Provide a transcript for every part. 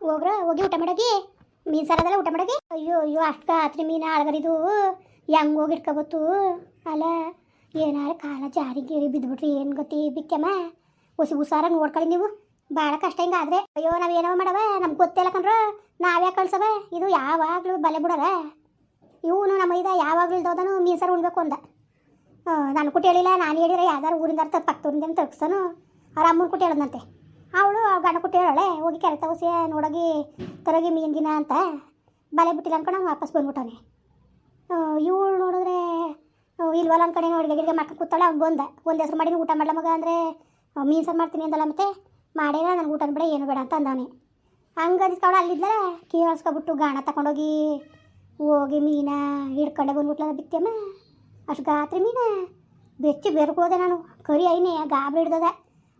ಹೋಗ್ರ? ಹೋಗಿ ಊಟ ಮಾಡಗಿ ಮೀನು ಸಾರದಲ್ಲ ಊಟ ಮಾಡಗಿ ಅಯ್ಯೋ ಅಯ್ಯೋ, ಅಷ್ಟು ಆತ್ರಿ ಮೀನು ಆಳ್ಗರಿದು. ಹೆಂಗ್ ಹೋಗಿ ಇಟ್ಕೋಬತ್ತು? ಅಲ್ಲ, ಏನಾರ ಕಾಲ ಜಾರಿ ಗೀರಿ ಬಿದ್ಬಿಟ್ರಿ, ಏನು ಗೊತ್ತಿ ಬಿಕ್ಕಮ್ಮ ಹುಸಿ ಹುಸಾರ ನೋಡ್ಕೊಳ್ಳಿ ನೀವು. ಭಾಳ ಕಷ್ಟ ಹಿಂಗಾದ್ರೆ ಅಯ್ಯೋ, ನಾವ್ ಏನೋ ಮಾಡವ? ನಮ್ಗೆ ಗೊತ್ತಿಲ್ಲ ಕಣ್ರ. ನಾವ್ಯಾಕೆ ಕಳ್ಸವ? ಇದು ಯಾವಾಗಲೂ ಬಲೆ ಬಿಡರ? ಇವನು ನಮ್ಮ ಇದ ಯಾವಾಗಲೂ ಇಲ್ದೋದನು ಮೀನು ಸಾರು ಉಣ್ಬೇಕು ಅಂದ. ನಾನು ಕುಟ್ಟಿ ಹೇಳಿಲ್ಲ, ನಾನು ಹೇಳಿದ್ರೆ ಯಾವ್ದಾರು ಊರಿಂದ ತ ಪಕ್ಕದೂರಿಂದ ತಗ್ಸನು ಅವ್ರ ಅಮ್ಮನ ಕುಟ್ಟಿ ಹೇಳದಂತೆ ಅವಳು ಗಂಡ ಕುಟ್ಟಿ ಹೇಳಳೆ, ಹೋಗಿ ಕೆರೆ ತಗೋಸಿ ನೋಡೋಗಿ ತರಗಿ ಮೀನು ದಿನ ಅಂತ. ಬಲೆ ಬಿಟ್ಟಿಲ್ಲ ಅನ್ಕೊಂಡು ಅವ್ನು ವಾಪಸ್ ಬಂದ್ಬಿಟ್ಟವನೆ. ಇವಳು ನೋಡಿದ್ರೆ ಇಲ್ವಲ್ಲ ಅನ್ಕಡೆ ಅಡುಗೆ ಗಿಡಗೆ ಮಾಡ್ಕೊಂಡು ಕೂತಾಳೆ, ಅವ್ನು ಬಂದ. ಒಂದು ಹೆಸರು ಮಾಡಿ ಊಟ ಮಾಡಲ ಮಗ ಅಂದರೆ ಮೀನು ಸಾರು ಮಾಡ್ತೀನಿ ಅಂದಲ್ಲ ಮತ್ತೆ, ಮಾಡೇನ ನನಗೆ ಊಟ ಬೇಡ, ಏನು ಬೇಡ ಅಂತ ಅಂದವನೆ. ಹಂಗದಿಸ್ಕೊಂಡು ಅಲ್ಲಿದ್ಲ ಕೇಳಿಸ್ಕೊಬಿಟ್ಟು ಗಾಣ ತಗೊಂಡೋಗಿ ಹೋಗಿ ಮೀನ ಹಿಡ್ಕೊಂಡೆ ಬಂದ್ಬಿಟ್ಲ ಬಿತ್ತಮ್ಮ ಅಷ್ಟು ಗಾತ್ರಿ ಮೀನ. ಬೆಚ್ಚಿ ಬೆರ್ಕೋದೆ ನಾನು, ಕರಿ ಐನೇ, ಗಾಬರಿ ಹಿಡ್ದದ.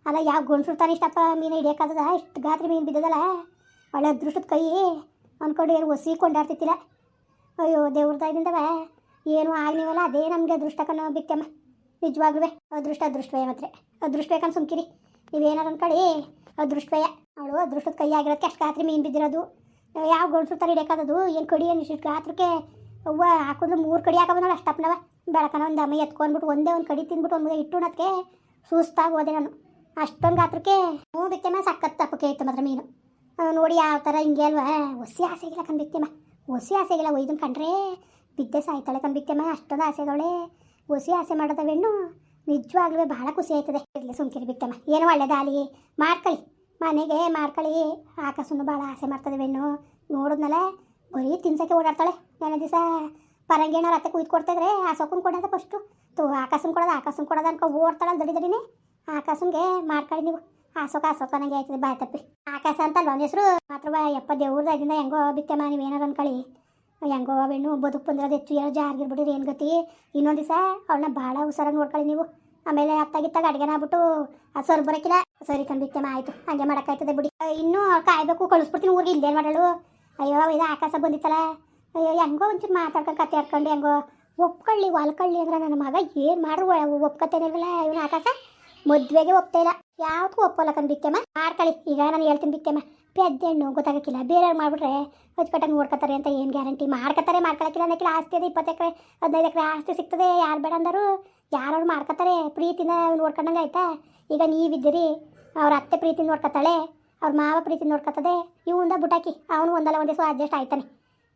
ಅಲ್ಲ, ಯಾವ ಗಂಡ್ಸಿರ್ತಾನೆ ಇಷ್ಟಪ್ಪ ಮೀನು ಹಿಡಿಯೋಕ್ಕಾಗದ ಇಷ್ಟು ಗಾತ್ರಿ ಮೀನು ಬಿದ್ದದಲ್ಲ? ಒಳ್ಳೆ ಅದೃಷ್ಟದ ಕೈ. ಅಂದ್ಕೊಂಡು ಏನು ಒಸಿ ಕೊಂಡಾಡ್ತಿತ್ತಿಲ್ಲ ಅಯ್ಯೋ, ದೇವ್ರ ಏನೂ ಆಗ್ಲಿವಲ್ಲ, ಅದೇ ನಮಗೆ ಅದೃಷ್ಟ ಕಣ ಬಿತ್ತಮ್ಮ ನಿಜವಾಗ್ಲೂ ಅದೃಷ್ಟ ಅದೃಷ್ಟವೇ ಮಾತ್ರ. ಅದೃಷ್ಟ ಬೇಕಂತ ಸುಮ್ಕಿರಿ. ನೀವೇನಾರು ಅನ್ಕೊಳ್ಳಿ. ಅದೃಷ್ಟವೇ. ಅವಳು ಅದೃಷ್ಟದ ಕೈ ಆಗಿರೋದಕ್ಕೆ ಅಷ್ಟು ಗಾತ್ರಿ ಮೀನು ಬಿದ್ದಿರೋದು. ಯಾವ ಗಂಡ್ಸಿರ್ತಾರೆ ಹಿಡಿಯೋಕ್ಕಾಗದು? ಏನು ಕಡಿ, ಏನು ಇಷ್ಟು ಗಾತ್ರಕ್ಕೆ? ಅವ್ವ ಹಾಕಿದ್ರು ಮೂರು ಕಡಿ ಹಾಕೊಂಬಂದಳು ಅಷ್ಟಪ್ಪನವ. ಬೆಳಕನ ಒಂದು ಅಮ್ಮ ಎತ್ಕೊಂಡ್ಬಿಟ್ಟು ಒಂದೇ ಒಂದು ಕಡಿ ತಿಂದ್ಬಿಟ್ಟು ಒಂದು ಇಟ್ಟು ಸುಸ್ತಾಗಿ ಹೋದೆ ನಾನು. ಅಷ್ಟೊಂದು ಗಾತ್ರಕ್ಕೆ ಹ್ಞೂ ಬಿತ್ತೆಮ್ಮ ಸಖತ್ ತಪ್ಪಕ್ಕೆ ಮಾತ್ರ ಮೀನು. ನೋಡಿ ಯಾವ ಥರ ಹಿಂಗೆ ಅಲ್ವಾ? ಒಸಿ ಆಸೆಗಿಲ್ಲ ಕಣ್ ಒಸಿ ಆಸೆ ಆಸೆಗಿಲ್ಲ. ಒಯ್ದನ್ ಕಂಡ್ರೆ ಬಿದ್ದೆ ಸಾಯ್ತಾಳೆ ಕಣ್ ಬಿತ್ತೆಮ್ಮ ಅಷ್ಟೊಂದು ಆಸೆಗಳೇ ಒಸಿ ಆಸೆ ಮಾಡೋದವೆಣ್ಣು ನಿಜವಾಗ್ಲೂ ಭಾಳ ಖುಷಿ ಆಯ್ತದೆ. ಇರಲಿ ಸುಮ್ಕಿರಿ ಬಿತ್ತಮ್ಮ ಏನು ಒಳ್ಳೇದಾಲಿ ಮಾಡ್ಕೊಳ್ಳಿ ಮನೆಗೆ ಮಾಡ್ಕೊಳ್ಳಿ ಆಕಾಶನು ಭಾಳ ಆಸೆ ಮಾಡ್ತದೆ ಬೆಣ್ಣು ನೋಡಿದ್ನಲ್ಲ ಬರೀ ತಿನ್ಸಕ್ಕೆ ಓಡಾಡ್ತಾಳೆ. ನೆನೆ ದಿವಸ ಪರಂಗೇಣ ರತ್ತೆ ಕುಯ್ದು ಕೊಡ್ತಿದ್ರೆ ಆ ಸೊಕ್ಕನ್ನು ಕೊಡೋದ ಫಸ್ಟು ತೋ ಆಕಾಶನ ಕೊಡೋದು? ಆಕಾಶನ ಕೊಡೋದು ಅನ್ಕೊ ಓಡ್ತಾಳೆ ದಡಿ ದಡಿನೇ. ಆಕಾಶನ್ಗೆ ಮಾಡ್ಕೊಳ್ಳಿ ನೀವು. ಆಸೋಕ ಆಸೋಕ ನಂಗೆ ಆಯ್ತದೆ, ಬಾಯ್ ತಪ್ಪಿ. ಆಕಾಶ ಅಂತ ಅಲ್ವ ಅವ್ನ ಹೆಸರು? ಮಾತ್ರ ಯಪ್ಪ ದೇವ್ರದಾಗಿಂದ ಹೆಂಗೋ ಬಿತ್ತೆಮ್ಮ, ನೀವು ಏನಾರು ಅನ್ಕೊಳ್ಳಿ ಹೆಂಗೋ ಬೆಣ್ಣು ಬದುಕು ಬಂದಿರೋದು ಹೆಚ್ಚು ಏನೋ ಜಾರ್ಗಿರ್ಬಿಟ್ಟಿರಿ ಏನು ಗತಿ? ಇನ್ನೊಂದು ದಿವಸ ಅವಳನ್ನ ಭಾಳ ಹುಷಾರಾಗಿ ನೋಡ್ಕೊಳ್ಳಿ ನೀವು. ಆಮೇಲೆ ಅತ್ತಾಗಿತ್ತಾಗ ಅಡುಗೆನ ಆಗ್ಬಿಟ್ಟು ಅದು ಸರ್ ಬರೋಕಿಲ್ಲ. ಸರಿ ಮಾ ಆಯಿತು, ಹಂಗೆ ಮಾಡೋಕ್ಕಾಯ್ತದೆ ಬಿಡಿ. ಇನ್ನೂ ಇನ್ನೂ ಕಾಯ್ಬೇಕು, ಕಳಿಸ್ಬಿಡ್ತೀನಿ ಊರಿಗೆ, ಇಲ್ಲೇನು ಮಾಡಳು? ಅಯ್ಯೋ, ಇದು ಆಕಾಶ ಬಂದಿತ್ತಲ್ಲ. ಅಯ್ಯೋ, ಹೆಂಗೋ ಒಂಚೂರು ಮಾತಾಡ್ಕೊಂಡು ಕತೆ ಆಡ್ಕೊಂಡು ಹೆಂಗೋ. ಒಪ್ಕೊಳ್ಳಿ ಹೊಲ್ಕೊಳ್ಳಿ ಅಂದ್ರೆ ನನ್ನ ಮಗ ಏನು ಮಾಡ್ರು ಒಪ್ಕೊತೇನಿಲ್ವಲ್ಲ ಇವನು ಆಕಾಶ? ಮದುವೆಗೆ ಒಪ್ತಾ ಇಲ್ಲ. ಯಾವ್ದಕ್ಕೂ ಒಪ್ಪಲ್ಲ ಕಣ್ ಬಿತ್ತೆಮ್ಮ ಮಾಡ್ಕೊಳ್ಳಿ ಈಗ ನಾನು ಹೇಳ್ತೀನಿ ಬಿತ್ತೆಮ್ಮ ಪೆದ್ದೆಣ್ಣು ಗೊತ್ತಾಗಕ್ಕಿಲ್ಲ. ಬೇರೆಯವ್ರು ಮಾಡ್ಬಿಟ್ರೆ ಅಚ್ಚುಕಟ್ಟಾಗಿ ನೋಡ್ಕೊತಾರೆ ಅಂತ ಏನು ಗ್ಯಾರಂಟಿ ಮಾಡ್ಕೊತಾರೆ, ಮಾಡ್ಕೊಳಕ್ಕಿಲ್ಲ ಅನ್ನಕ್ಕಿಲ್ಲ. ಆಸ್ತಿ ಅದೇ ಇಪ್ಪತ್ತು ಎಕರೆ, ಹದಿನೈದು ಎಕರೆ ಆಸ್ತಿ ಸಿಗ್ತದೆ. ಯಾರು ಬೇಡ ಅಂದರು ಯಾರು ಮಾಡ್ಕೊತಾರೆ. ಪ್ರೀತಿನ ನೋಡ್ಕೊಂಡಂಗೆ ಆಯ್ತಾ? ಈಗ ನೀವಿದ್ದೀರಿ. ಅವ್ರ ಅತ್ತೆ ಪ್ರೀತಿ ನೋಡ್ಕೊತಾಳೆ. ಅವ್ರ ಮಾವ ಪ್ರೀತಿ ನೋಡ್ಕೊತದೆ. ಇವಂದ ಬುಟಾಕಿ. ಅವನು ಒಂದಲ್ಲ, ಒಂದೇ ಸೊ ಅಡ್ಜಸ್ಟ್ ಆಯ್ತಾನೆ.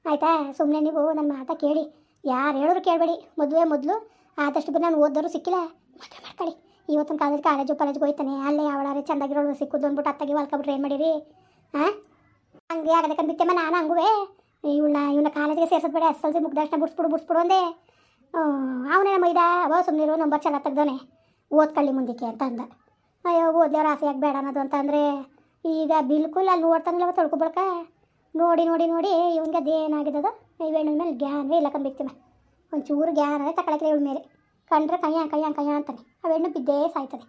ಆಯ್ತಾ? ಸುಮ್ಮನೆ ನೀವು ನನ್ನ ಮಾತ ಕೇಳಿ. ಯಾರು ಹೇಳಿದ್ರು ಕೇಳಬೇಡಿ. ಮದುವೆ ಮೊದಲು ಆದಷ್ಟು ನಾನು ಓದೋರು ಸಿಕ್ಕಿಲ್ಲ. ಮದುವೆ ಮಾಡ್ಕೊಳ್ಳಿ. ಇವತ್ತಿನ ಕಾಲೇಜ್ ಕಾಲೇಜು ಕಾಲೇಜ್ಗೆ ಹೋಯ್ತಾನೆ. ಅಲ್ಲೇ ಅವಳಾರೆ ಚಂದಾಗಿರೋಳು ಸಿಕ್ಕುದು ಅಂದ್ಬಿಟ್ಟು ಅತ್ತಾಗಿ ಹೊಲ್ಕೊಬಿಟ್ರೆ ಏನು ಮಾಡಿರಿ? ಹಾಂ ಹಂಗೆ ಆಗದೆ ಮ ನಾನು ಹಂಗುವೆ ಇವಳನ್ನ ಇವನ್ನ ಕಾಲೇಜಿಗೆ ಸೇರ್ಸೋದು ಬೇಡ, ಎಸ್ ಎಲ್ ಸಿ ಮುಗ್ದಷ್ಟು ಬಿಡಿಸ್ಬಿಡು ಬಿಡಿಸ್ಬಿಡು ಅಂದೆ. ಅವನೇ ಮೈದ ಅವ ಸುಮ್ಮನಿರು ನಂಬರ್ ಚೆನ್ನಾಗಿ ತೆಗ್ದವನೆ. ಓದ್ಕಳ್ಳಿ ಮುಂದಕ್ಕೆ ಅಂತ ಅಂದ. ಅಯ್ಯೋ, ಓದ್ಲವ್ರ ಆಸೆ ಯಾಕೆ ಬೇಡ ಅನ್ನೋದು ಅಂತಂದರೆ ಈಗ ಬಿಲ್ಕುಲ್ ಅಲ್ಲಿ ನೋಡ್ತಾನಲ್ಲ ತೊಳ್ಕೊಬಳ್ಕ ನೋಡಿ ನೋಡಿ ನೋಡಿ, ಇವನಿಗೆ ಅದೇನಾಗಿದ್ದದು ಇವೇಣ ಮೇಲೆ ಜ್ಞಾನವೇ ಇಲ್ಲ ಕಂಬಿಕ್ತಿಮ ಒಂಚೂರು ಜ್ಞಾನವೇ ತಗೊಳಕ್ಕಿಲ್ಲ ಇವಳ ಮೇಲೆ. ಕಂಡ್ರೆ ಕೈಯ ಕೈಯ ಕೈಯ ಅಂತಾನೆ. ಆ ಹೆಣ್ಣು ಬಿದ್ದೇ ಸಾಯ್ತದೆ.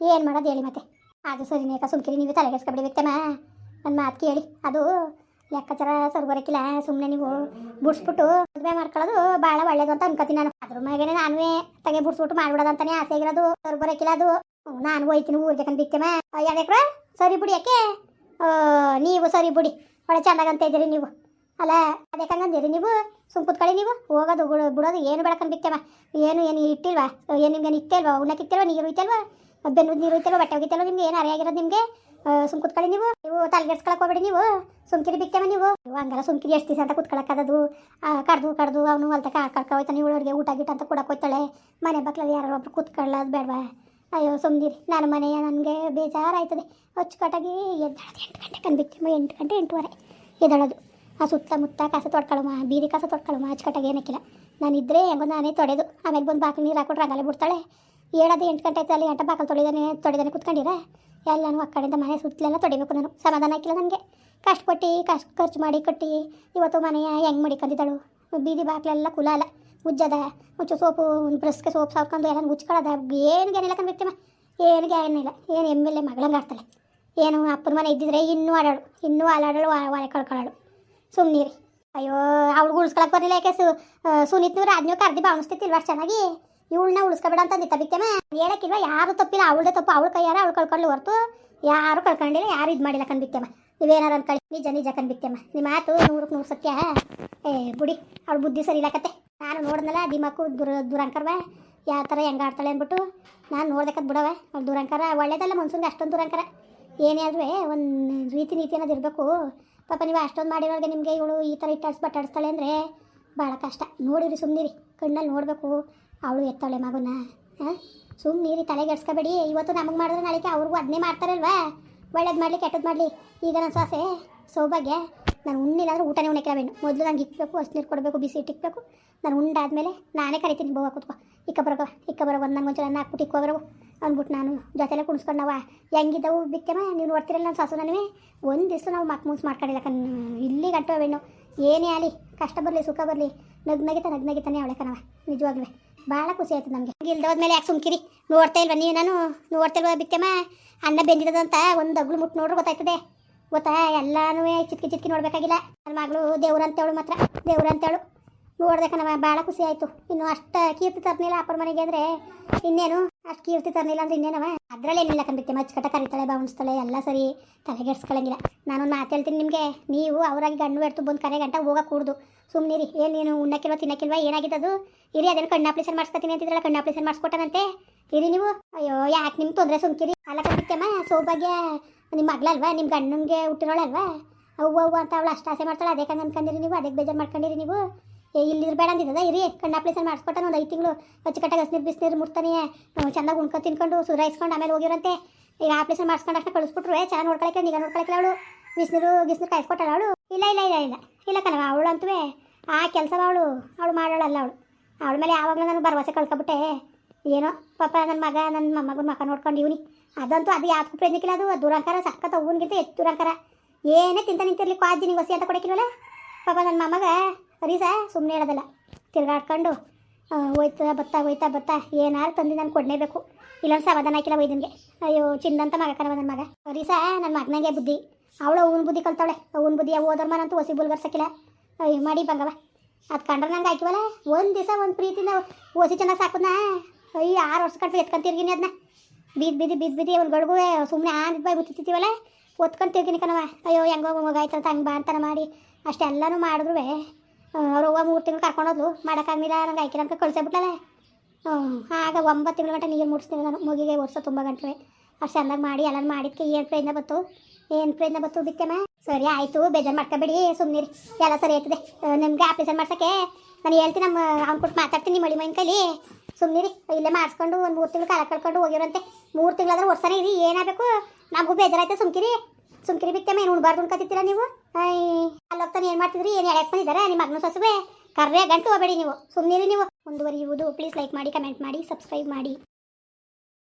ಏನು ಮಾಡೋದು ಹೇಳಿ ಮತ್ತೆ? ಅದು ಸರಿನೇ ಅಕ್ಕ ಸುಮ್ಕಿರಿ, ನೀವೇ ತಲೆಗೆಸ್ಕೊಬಿಡಿ ವ್ಯಕ್ತಮ್ಮ ನನ್ನ ಮಾತು ಕೇಳಿ. ಅದು ಲೆಕ್ಕಾಚಾರ ಸರಿ ಬರೋಕ್ಕಿಲ್ಲ ಸುಮ್ಮನೆ ನೀವು ಬಿಡಿಸ್ಬಿಟ್ಟು ಮದುವೆ ಮಾಡ್ಕೊಳ್ಳೋದು ಭಾಳ ಒಳ್ಳೇದು ಅಂತ ಅನ್ಕೋತೀನಿ ನಾನು. ಅದ್ರ ಮಗನೇ ನಾನುವೇ ತಂಗಿ ಬಿಡ್ಸ್ಬಿಟ್ಟು ಮಾಡ್ಬಿಡೋದು ಅಂತಾನೆ ಆಸೆ ಇರೋದು. ಸರಿ ಬರೋಕ್ಕಿಲ್ಲ ಅದು ನಾನು ಹೋಯ್ತೀನಿ ಊರಿಗೆ ಕಂಡು ಬಿತ್ತಮ್ಮ ಯಾಕೆ ಸರಿ ಬಿಡಿ ಯಾಕೆ? ನೀವು ಸರಿ ಬಿಡಿ. ಒಳ್ಳೆ ಚೆನ್ನಾಗಂತ ಇದ್ದೀರಿ ನೀವು. ಅಲ್ಲ ಅದಕ್ಕಂಗಂದಿರಿ ನೀವು? ಸುಮ್ ಕುತ್ಕೊಳ್ಳಿ ನೀವು? ಹೋಗೋದು ಬಿಡು ಬಿಡೋದು ಏನು ಬೆಳಕೊಂಡು ಬಿತ್ತೇವ ಏನು ಏನು ಇಟ್ಟಿಲ್ವಾ? ಏನು ನಿಮ್ಗೆ ಇತ್ತಿಲ್ವಾ? ಉಣ್ಣಕ್ಕೆ ಇತ್ತಲ್ವಾ? ನೀರು ಇತ್ತಲ್ವಾ? ಬೆನ್ನು ನೀರು ಇತ್ತಲ್ವಾ? ಬಟ್ಟೆ ಹೋಗಿತ್ತಲ್ವ ನಿಮ್ಗೆ? ಏನು ಅರಿಯಾಗಿರೋದು ನಿಮಗೆ? ಸುಮ್ ಕುತ್ಕೊಳ್ಳಿ ನೀವು? ನೀವು ತಲೆಗೆಡ್ಸ್ಕೊಳಕ್ ಹೋಗ್ಬೇಡಿ ನೀವು? ಸುಮ್ಕಿರಿ ಬಿತ್ತಮ್ಮ ನೀವು? ಹಂಗಲ್ಲ ಸುಮ್ಕಿರಿ ಎಷ್ಟು ದಿವಸ ಅಂತ ಕುತ್ಕೊಳಕ್ಕದದು ಕಡ್ದು ಕಡ್ದು ಅವನು ಹೊಲ್ತಕ ಕಡ್ಕ ಹೋಯ್ತಾನೆ. ಇವಳವ್ರಿಗೆ ಊಟ ಗೀಟ ಅಂತ ಕೊಡಕ್ಕೆ ಹೋಯ್ತಾಳೆ. ಮನೆ ಬಕ್ಲಲ್ಲಿ ಯಾರೋ ಒಬ್ರು ಕುತ್ಕೊಳ್ಳೋದು ಬೇಡವಾ. ಅಯ್ಯೋ ಸುಮ್ಮನಿರಿ ನಾನು ಮನೆಯ ನನಗೆ ಬೇಜಾರಾಯ್ತದೆ. ಅಚ್ಚುಕಟ್ಟಾಗಿ ಎದ್ದಾಳದು ಎಂಟು ಗಂಟೆ ಕಂಡ್ಬಿಟ್ಟು ಎಂಟು ಗಂಟೆ, ಎಂಟುವರೆ ಎದ್ದಾಳೋದು. ಆ ಸುತ್ತಮುತ್ತ ಕಸ ತೊಡ್ಕೊಳಮ್ಮ, ಬೀದಿ ಕಸ ತೊಡ್ಕೊಳ್ಳಮ್ಮ ಅಚ್ಚುಕಟ್ಟಾಗಿ ಏನಕ್ಕಿಲ್ಲ ನಾನಿದ್ದರೆ ಹೆಂಗೋ ನಾನೇ ತೊಡೆದು, ಆಮೇಲೆ ಬಂದು ಬಾಕಲು ನೀರು ಹಾಕ್ಬಿಟ್ರೆ ರಂಗಾಲೆ ಬಿಡ್ತಾಳೆ. ಹೇಳೋದು ಎಂಟು ಗಂಟೆ ಆಯ್ತು ಅಲ್ಲಿ ಎಂಟು ಬಾಕಲು ತೊಳಿದಾನೆ ತೊಳಿದಾನೆ ಕುತ್ಕೊಂಡಿರ? ಎಲ್ಲನೂ ಆ ಕಡೆಯಿಂದ ಮನೆ ಸುತ್ತಲೆಲ್ಲ ತೊಡಿಬೇಕು ನಾನು, ಸಮಾಧಾನ ಹಾಕಿಲ್ಲ ನನಗೆ ಕಷ್ಟಪಟ್ಟು ಕಷ್ಟ ಖರ್ಚು ಮಾಡಿ ಕಟ್ಟಿ, ಇವತ್ತು ಮನೆಯ ಹೆಂಗೆ ಮಡಿಕೊಂಡಿದ್ದಾಳು? ಬೀದಿ ಬಾಕ್ಲೆಲ್ಲ ಕುಲಾಲ ಉಜ್ಜದ ಮುಂಚೆ ಸೋಪು, ಒಂದು ಬ್ರಸ್ಗೆ ಸೋಪ್ ಸಾವ್ಕೊಂಡು ಎಲ್ಲ ಉಚ್ಕೊಳ್ಳೋದ ಏನು ಏನಿಲ್ಲ ಕಂಡ್ಬಿಡ್ತೀಮ ಏನು ಏನಿಲ್ಲ ಏನು ಎಂ ಎಲ್ ಎ ಮಗಳಂಗೆ ಆಡ್ತಾಳೆ ಏನು ಅಪ್ಪನ ಮನೆ ಇದ್ದಿದ್ರೆ ಇನ್ನೂ ಆಡಾಳು, ಇನ್ನೂ ಅಲಾಡಳು ಒಳಗೆ ಕಳ್ಕೊಳ್ಳೋಳು ಸುಮ್ಮನಿರಿ ಅಯ್ಯೋ ಅವಳು ಉಳಿಸ್ಕೊಳಕ್ ಬರಲಿಲ್ಲ ಯಾಕೆ ಸು ಸುನೀತ್ನು ಅದ್ನ ಕರ್ದಿ ಬಾವಣಿಸ್ತಿತ್ತಿಲ್ವ ಅಷ್ಟು ಚೆನ್ನಾಗಿ. ಇವಳನ್ನ ಉಳಿಸ್ಕೊಬೇಡ ಅಂತ ಅಂದಿತ್ತ ಬಿತ್ತೇಮ? ಹೇಳಕ್ಕಿಲ್ವ, ಯಾರು ತಪ್ಪಿಲ್ಲ, ಅವಳದೇ ತಪ್ಪು, ಅವಳು ಕೈಯಾರ ಅವಳು ಕಳ್ಕೊಳ್ಳಿ ಹೊರತು. ಯಾರು ಕಳ್ಕೊಂಡಿಲ್ಲ, ಯಾರು ಇದು ಮಾಡಿಲ್ಲ ಕಂಡ್ಬಿತ್ತೇಮ ನೀವೇನಾರು ಅನ್ಕೊಳ್ಳಿ ನಿಜ ನಿಜ ಕಂಡ್ಬಿತ್ತಮ್ಮ ನಿಮ್ಮ ಮಾತು ನೂರಕ್ಕೆ ನೂರು ಸತ್ಯ. ಏ, ಬುಡಿ, ಅವ್ಳ ಬುದ್ಧಿ ಸರಿ ಕತೆ. ನಾನು ನೋಡಿದ್ನಲ್ಲ ದಿಮಕ್ಕು ದುರ ದುರಂಕರವ. ಯಾವ ಥರ ಹೆಂಗೆ ಆಡ್ತಾಳೆ ಅಂದ್ಬಿಟ್ಟು ನಾನು ನೋಡ್ದಕ್ಕದ್ ಬಿಡವೆ ಅವ್ಳು ದುರಂಕರ, ಒಳ್ಳೇದಲ್ಲ ಮನ್ಸಂಗೆ ಅಷ್ಟೊಂದು ದುರಂಕರ. ಏನೇ ಆದ್ರೂ ಒಂದು ರೀತಿ ನೀತಿ ಅನ್ನೋದು ಇರಬೇಕು. ಪಾಪ ನೀವು ಅಷ್ಟೊಂದು ಮಾಡಿರೋರಿಗೆ ನಿಮಗೆ ಇವಳು ಈ ಥರ ಇಟ್ಟಾಡ್ಸಿ ಬಟ್ಟಾಡಿಸ್ತಾಳೆ ಅಂದರೆ ಭಾಳ ಕಷ್ಟ. ನೋಡಿರಿ ಸುಮ್ಮನಿರಿ ಕಣ್ಣಲ್ಲಿ ನೋಡಬೇಕು. ಅವಳು ಎತ್ತಾಳೆ ಮಗುನ. ಹಾಂ ಸುಮ್ಮನಿರಿ ತಲೆಗೆಡ್ಸ್ಕೊಬೇಡಿ ಇವತ್ತು ನಮಗೆ ಮಾಡಿದ್ರೆ ನಾಳೆಗೆ ಅವ್ರಿಗೂ ಅದನ್ನೇ ಮಾಡ್ತಾರಲ್ವಾ? ಒಳ್ಳೇದು ಮಾಡಲಿ ಕೆಟ್ಟದ್ದು ಮಾಡಲಿ. ಈಗ ನನ್ನ ಸೊಸೆ, ಸೌಭಾಗ್ಯ. ನಾನು ಉಣ್ಣಿಲ್ಲ ಅಂದ್ರೆ ಊಟನೇ ಉಣ್ಣಕ್ಕೆ ಬೇಡ ಮೊದಲು ನಂಗೆ ಇಕ್ಬೇಕು, ಅಷ್ಟು ನೀರು ಕೊಡಬೇಕು, ಬಿಸಿ ಇಟ್ಟಿಕ್ಬೇಕು ನಾನು ಉಂಡಾದಮೇಲೆ ನಾನೇ ಕರಿತೀನಿ ಬೋವಾ ಕೂತ್ಕೊ. ಇಕ್ಕ ಬರೋಕ ಇಕ್ಕ ಬರೋ ಒಂದು ನಂಗೆ ಒಂಚೂರು ಹಾಕ್ಬಿಟ್ಟು ಇಕ್ಕೋ ಅಂದ್ಬಿಟ್ಟು ನಾನು ಜೊತೆಲೆ ಕುಣಿಸ್ಕೊಂಡು ನಾವು ಹೆಂಗಿದ್ದವು ನೀನು ನೀವು ನೋಡ್ತಿರಲ್ಲ ನನ್ನ ಸಾಸು ನನಗೆ. ಒಂದು ದಿವಸ ನಾವು ಮಕ್ ಮುನ್ಸ್ ಮಾಡ್ಕೊಂಡಿಲ್ಲ ಕಣ್. ಇಲ್ಲಿ ಗಂಟು ಅವೇನು ಏನೇ ಆಗಲಿ, ಕಷ್ಟ ಬರಲಿ, ಸುಖ ಬರಲಿ. ನಗ್ ತನೆ ಅವಳೆ ಕಣವ ನಿಜವಾಗ್ಲೇ. ಭಾಳ ಖುಷಿ ಆಯ್ತು ನಮಗೆ. ಇಲ್ದೋದ್ಮೇಲೆ ಯಾಕೆ ಸುಮ್ಕಿರಿ? ನೋಡ್ತಾ ಇಲ್ವಾ ನೀವು ನಾನು? ನೋಡ್ತಾ ಇಲ್ವಾ ಬಿತ್ತಮ್ಮ ಅನ್ನ ಬೆಂದಿರೋದಂತ ಒಂದು ಅಗ್ಲು ಮುಟ್ಟು ನೋಡ್ರೆ ಗೊತ್ತಾಯ್ತದೆ. ಗೊತ್ತಾ? ಎಲ್ಲಾನು ಚಿತ್ಕಿ ಚಿತ್ಕಿ ನೋಡಬೇಕಾಗಿಲ್ಲ. ನನ್ನ ಮಗಳು ದೇವ್ರಂತೇಳು ಮಾತ್ರ, ದೇವ್ರಂತೇಳು. ನೋಡ್ದೆ ಕಣವ ಭಾಳ ಖುಷಿ ಆಯಿತು. ಇನ್ನು ಅಷ್ಟು ಕೀರ್ತಿ ತರ್ನಿಲ್ಲ ಅಪ್ಪರ ಮನೆಗೆ ಅಂದರೆ ಇನ್ನೇನು? ಅಷ್ಟು ಕೀರ್ತಿ ತರ್ನಿಲ್ಲ ಅಂದ್ರೆ ಇನ್ನೇನವ? ಅದರಲ್ಲಿ ಏನಿಲ್ಲ ಕಂಡಿತ್ತೆ ಮಚ್ಚಕಟ್ಟ ಕರಿತಾಳೆ ಬಾವುಣಿಸ್ತಾಳೆ ಎಲ್ಲ ಸರಿ ತಲೆಗೆಡ್ಸ್ಕೊಳ್ಳಂಗಿಲ್ಲ ನಾನೊಂದು ಮಾತು ಹೇಳ್ತೀನಿ ನಿಮಗೆ, ನೀವು ಅವರಾಗಿ ಗಂಡು ಎಡ್ತು ಬಂದು ಕರೆ ಗಂಟ ಹೋಗಕ್ಕೆ ಕೂಡ್ದು. ಸುಮ್ಮನಿರಿ ಏನೇನು ಉಣ್ಣಕ್ಕಿಲ್ವ, ತಿನ್ನಕ್ಕಿಲ್ವ ಏನಾಗಿದ್ದದು ಇರಿ ಅದೇನು ಕಣ್ಣು ಆಪ್ರೇಷನ್ ಮಾಡ್ಸ್ಕೊತೀನಿ ಅಂತಿದ್ರಲ್ಲ, ಕಣ್ಣು ಆಪ್ರೇಷನ್ ಮಾಡಿಸ್ಕೊಟ್ಟನಂತೆ. ಇರಿ ನೀವು. ಅಯ್ಯೋ, ಯಾಕೆ ನಿಮ್ಮ ತೊಂದರೆ ಸುಮ್ಕಿರಿ. ಅಲ್ಲ ಕಂಡಿತ್ತಮ್ಮ ಸೌಭಾಗ್ಯ. ನಿಮ್ಮ ಮಗಳಲ್ವಾ ನಿಮ್ಮ ಗಂಡನಿಗೆ ಹುಟ್ಟಿರೋಳಲ್ವಾ ಅವ್ವ ಅವ್ವ ಅಂತ ಅವಳು ಅಷ್ಟು ಆಸೆ ಮಾಡ್ತಾಳೆ, ಅದೇ ಕಂಡು ಅನ್ಕೊಂಡಿರಿ ನೀವು ಅದಕ್ಕೆ ಬೇಜಾರು ಮಾಡ್ಕೊಂಡಿರಿ ನೀವು. ಇಲ್ಲಿ ಇರಬೇಡ ಅಂದಿದ್ದದ? ಇರಿ, ಕಣ್ಣು ಆಪ್ರೇಷನ್ ಮಾಡಿಸ್ಕೊಟ್ಟ ಒಂದು ಐದು ತಿಂಗಳು. ಅಚ್ಚುಕಟ್ಟಾಗಿ ಹಸಿನೀರು ಬಿಸಿನೀರು ಮುಟ್ತಾನೆ ಚೆನ್ನಾಗಿ ಉಣ್ಕೊ ತಿನ್ಕೊಂಡು ಸುಧಾರಿಸ್ಕೊಂಡು ಆಮೇಲೆ ಹೋಗಿರಂತೆ ಈಗ ಆಪ್ರೇಷನ್ ಮಾಡಿಸ್ಕೊಂಡು ಅಷ್ಟೇ ಕಳಿಸ್ಬಿಟ್ರು. ಚೆನ್ನಾಗಿ ನೋಡ್ಕೊಳಕ್ಕೆ ನಿಗ ನೋಡ್ಕೊಳಕ್ಕೆ ಅವಳು. ಬಿಸಿನೀರು, ಗಿಸ್ನೀರು ಕಾಯಿಸ್ಕೊಟ್ಟಳು ಅವಳು. ಇಲ್ಲ ಇಲ್ಲ ಇಲ್ಲ ಇಲ್ಲ. ಇಲ್ಲ ಕಣವ ಅವಳು ಅಂತೂ ಆ ಕೆಲಸ ಅವಳು. ಅವಳು ಮಾಡೋಳಲ್ಲ ಅವಳು. ಅವಳ ಮೇಲೆ ಯಾವಾಗಲೂ ನಾನು ಭರವಸೆ ಕಳ್ಕೊಬಿಟ್ಟೆ. ಏನೋ ಪಾಪ ನನ್ನ ಮಗ ನನ್ನ ಮಗನ ಮಕ ನೋಡ್ಕೊಂಡು ಇವನಿ. ಅದಂತೂ ಅದು ಯಾವ್ದು ಪ್ರಯತ್ನಕ್ಕಿಲ್ಲ ಅದು ದುರಂಕಾರ ಸಕ್ಕತ್ತ ಅವ್ವನಿಗಿಂತ ಹೆಚ್ಚು ದುರಂಕಾರ. ಏನೇ ತಿಂತ ನಿಂತಿರ್ಲಿ ಕಾಜಿ ನಿಂಗೆ ಹೊಸಿ ಅಂತ ಕೊಡಕ್ಕಿಲ್ವಲ್ಲ? ಪಾಪ ನನ್ನ ಮೊಮ್ಮಗ ರೀಸ ಸುಮ್ಮನೆ ಹೇಳೋದಲ್ಲ, ತಿರ್ಗಾಡ್ಕೊಂಡು ಹೋಯ್ತಾ ಬತ್ತಾ ಹೋಯ್ತಾ ಬತ್ತಾ, ಏನಾರು ತಂದು ನಾನು ಕೊಡಲೇಬೇಕು. ಇಲ್ಲೊಂದು ಸಮಾಧಾನ ಹಾಕಿಲ್ಲ ವೈದ್ಯನಿಗೆ ಅಯ್ಯೋ, ಚಿನ್ನಂತ ಮಗ ನನ್ನ ಮಗ. ರೀಸ ನನ್ನ ಮಗನಿಗೆ ಬುದ್ಧಿ. ಅವಳು ಹೂವಿನ ಬುದ್ಧಿ ಕಲ್ತಾವಳೆ. ಹೂವಿನ ಬುದ್ಧಿ ಓದೋರ್ ಮನಂತೂ ಹೊಸಿ ಬುಲ್ಗರ್ಸಕ್ಕಿಲ್ಲ. ಅಯ್ಯೋ, ಮಾಡಿ ಬಂಗವ ಅದು ಕಂಡ್ರೆ ನಂಗೆ ಹಾಕಿವಲ್ಲ? ಒಂದು ದಿವಸ ಒಂದು ಪ್ರೀತಿಯಿಂದ ಹೊಸಿ ಚೆನ್ನಾಗಿ ಸಾಕುದ್ನ? ಅಯ್ಯೋ, ಆರು ವರ್ಷ ಕಟ್ಟು ಎತ್ಕೊಂತಿರ್ಗಿನಿ ಅದನ್ನ ಬೀದ್ ಬೀದಿ ಬೀದ್ ಬೀದಿ ಅವ್ನ ಗಡ್ಗು ಸುಮ್ಮನೆ ಆಂದ್ ಬಾಯ್ ಬುತ್ತಿತ್ತೀವಲ್ಲ ಒತ್ಕೊಂಡು ಕಣವ ಅಯ್ಯೋ, ಹೆಂಗೋ ಮಗ ಆಯ್ತಂತ ಹಂಗೆ ಬಾಂತನ ಮಾಡಿ. ಅಷ್ಟೆಲ್ಲನೂ ಮಾಡಿದ್ರು ಅವ್ರು ಹೋಗ ಮೂರು ತಿಂಗಳು ಕರ್ಕೊಂಡೋದ್ಲು ಮಾಡೋಕ್ಕಾಗಿಲ್ಲ ನಂಗೆ ಆಯ್ಕೆ ಅಂತ ಕಳ್ಸೇಬಿಟ್ಲಲ್ಲ ಹ್ಞೂ ಆಗ ಒಂಬತ್ತು ತಿಂಗಳ ಗಂಟೆ ನೀರು ಮುಡಿಸ್ತೀನಿ ನಾನು. ಮುಗಿಗೆ ವರ್ಷ ತುಂಬ ಗಂಟೆ ಅಷ್ಟು ಚೆನ್ನಾಗಿ ಮಾಡಿ ಎಲ್ಲ ಮಾಡಿದ್ಕೆ ಏನು ಪ್ರಯತ್ನ ಬತ್ತು ಏನು ಪ್ರಯತ್ನ ಬತ್ತು ಬಿತ್ತೆಮ್ಮ? ಸರಿ ಆಯಿತು, ಬೇಜಾರು ಮಾಡ್ಕೋಬೇಡಿ ಸುಮ್ಮನೆ ಎಲ್ಲ ಸರಿ ಆಯ್ತದೆ. ನಿಮ್ಗೆ ಆಪ್ರೇಷನ್ ಮಾಡ್ಸೋಕ್ಕೆ? ನಾನು ಹೇಳ್ತೀನಿ ನಮ್ಮ, ಅವ್ನು ಕೊಟ್ಟು ಮಾತಾಡ್ತೀನಿ ಮಳಿ ಮೈನ್ ಕೈಲಿ. ಸುಮ್ಮನಿರಿ ಇಲ್ಲೇ ಮಾಡಿಸ್ಕೊಂಡು ಒಂದು ಮೂರು ತಿಂಗಳು ಕಾಲ ಕಳ್ಕೊಂಡು ಹೋಗಿರಂತೆ ಮೂರು ತಿಂಗಳಾದ್ರೆ ವರ್ಷನೇ ಇರಿ, ಏನಾಗಬೇಕು? ನಮಗೂ ಬೇಜಾರಾಯ್ತು ಸುಮ್ಕಿರಿ. ಸುಮ್ಕಿರಿ ಬಿತ್ತೆ ಏನು ಉಣ್ಬಾರ್ದು ಉಣ್ಕೊತಿದ್ದೀರಾ ನೀವು? ಅಲ್ಲೋಗ್ತಾನೆ ಏನು ಮಾಡ್ತಿದ್ರಿ? ಏನು ಹೇಳಕ್ಕೆ ಬಂದಿದ್ದಾರೆ? ನಿಮ್ಮ ಮಗನ ಸೊಸುವೆ ಕರ್ರೆ ಗಂಟು ಹೋಗಬೇಡಿ ನೀವು. ಸುಮ್ಮನಿರಿ ನೀವು. ಮುಂದುವರಿಯುವುದು. ಪ್ಲೀಸ್ ಲೈಕ್ ಮಾಡಿ ಕಮೆಂಟ್ ಮಾಡಿ ಸಬ್ಸ್ಕ್ರೈಬ್ ಮಾಡಿ.